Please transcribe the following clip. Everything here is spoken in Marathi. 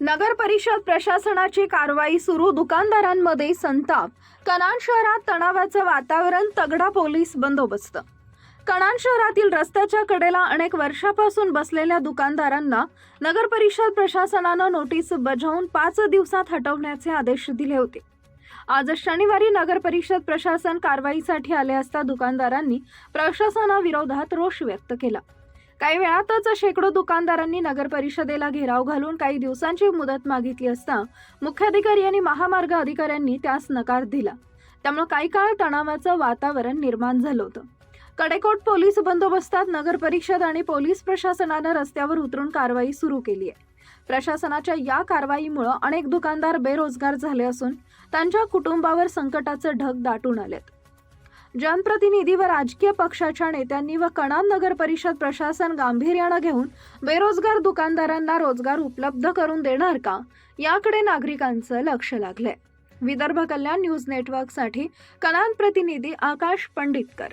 नगर परिषद प्रशासनाची कारवाई सुरू दुकानदारांमध्ये संताप. कनान शहरात तणावाचं वातावरण तगडा पोलीस बंदोबस्त. कणान शहरातील रस्त्याच्या कडेला अनेक वर्षापासून बसलेल्या दुकानदारांना नगर परिषद प्रशासनानं नोटीस बजावून पाच दिवसात हटवण्याचे आदेश दिले होते. आज शनिवारी नगर परिषद प्रशासन कारवाईसाठी आले असता दुकानदारांनी प्रशासनाविरोधात रोष व्यक्त केला. काही वेळातच शेकडो दुकानदारांनी नगर परिषदेला घेराव घालून काही दिवसांची मुदत मागितली असता मुख्याधिकारी आणि महामार्ग अधिकाऱ्यांनी त्यास नकार दिला. त्यामुळे काही काळ तणावाचं वातावरण निर्माण झालं होतं. कडेकोट पोलीस बंदोबस्तात नगर परिषद आणि पोलीस प्रशासनानं रस्त्यावर उतरून कारवाई सुरू केली आहे. प्रशासनाच्या या कारवाईमुळे अनेक दुकानदार बेरोजगार झाले असून त्यांच्या कुटुंबावर संकटाचं ढग दाटून आलेत. जनप्रतिनिधी व राजकीय पक्षाच्या नेत्यांनी व कणान नगर परिषद प्रशासन गांभीर्यानं घेऊन बेरोजगार दुकानदारांना रोजगार उपलब्ध करून देणार का? याकडे नागरिकांचं लक्ष लागलंय. विदर्भ कल्याण न्यूज नेटवर्कसाठी कणान प्रतिनिधी आकाश पंडितकर.